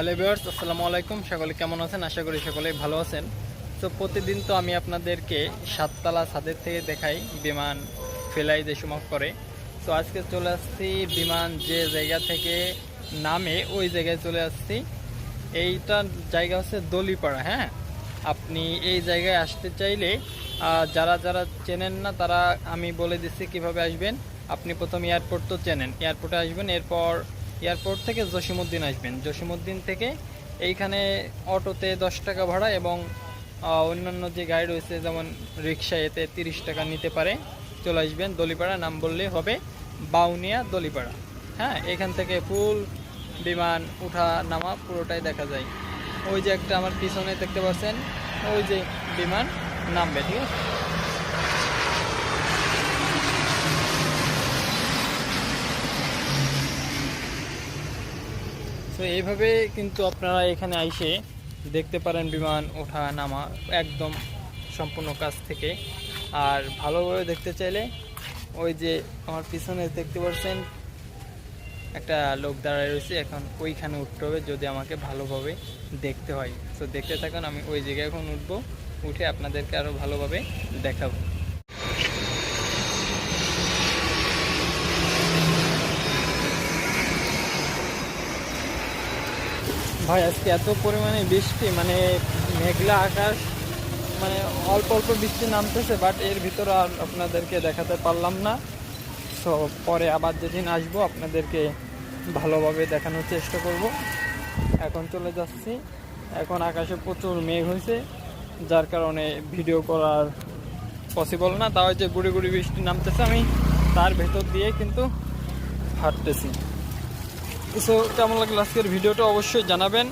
Hello viewers, আসসালামু আলাইকুম। সকলে কেমন আছেন? আশা করি সকলেই ভালো আছেন। তো প্রতিদিন তো আমি আপনাদেরকে সাততলা ছাদের থেকে দেখাই বিমান ফেলাই যে সময় করে। তো আজকে চলে আসছি বিমান যে জায়গা থেকে নামে ওই জায়গায় চলে আসছি। এইটা জায়গা হচ্ছে দলিপাড়া হ্যাঁ? আপনি এই জায়গায় আসতে চাইলে যারা যারা চেনেন না, তারা আমি বলে দিচ্ছি কীভাবে আসবেন। আপনি প্রথম এয়ারপোর্ট তো চেনেন। এয়ারপোর্টে আসবেন, এরপর এয়ারপোর্ট থেকে জসিমুদ্দিন আসবেন। জসিমুদ্দিন থেকে এইখানে অটোতে দশ টাকা ভাড়া এবং অন্যান্য যে গাড়ি রয়েছে, যেমন রিক্সা এতে তিরিশ টাকা নিতে পারে, চলে আসবেন দলিপাড়া, নাম বললেই হবে বাউনিয়া দলিপাড়া। হ্যাঁ এখান থেকে ফুল বিমান উঠা নামা পুরোটাই দেখা যায়। ওই যে একটা আমার পিছনে দেখতে পাচ্ছেন, ওই যে বিমান নামবে, ঠিক আছে? তো এইভাবে কিন্তু আপনারা এখানে আইসে দেখতে পারেন বিমান ওঠা নামা একদম সম্পূর্ণ কাছ থেকে। আর ভালোভাবে দেখতে চাইলে ওই যে আমার পিছনে দেখতে পাচ্ছেন একটা লোক দাঁড়ায় রয়েছে, এখন ওইখানে উঠতে হবে যদি আমাকে ভালোভাবে দেখতে হয়। তো দেখতে থাকুন, আমি ওই জায়গায় এখন উঠবো, উঠে আপনাদেরকে আরও ভালোভাবে দেখাবো। ভাই, আজকে এত পরিমাণে বৃষ্টি মানে মেঘলা আকাশ মানে অল্প অল্প বৃষ্টি নামতেছে বাট এর ভিতরে আর আপনাদেরকে দেখাতে পারলাম না। সো পরে আবার যেদিন আসব, আপনাদেরকে ভালোভাবে দেখানোর চেষ্টা করব। এখন চলে যাচ্ছি। এখন আকাশে প্রচুর মেঘ হয়েছে, যার কারণে ভিডিও করার পসিবল না। তাও যে গুড়ি গুড়ি বৃষ্টি নামতেছে, আমি তার ভেতর দিয়ে কিন্তু হাঁটতেছি। সো কেমন লাগল আজকের ভিডিওটা অবশ্যই জানাবেন।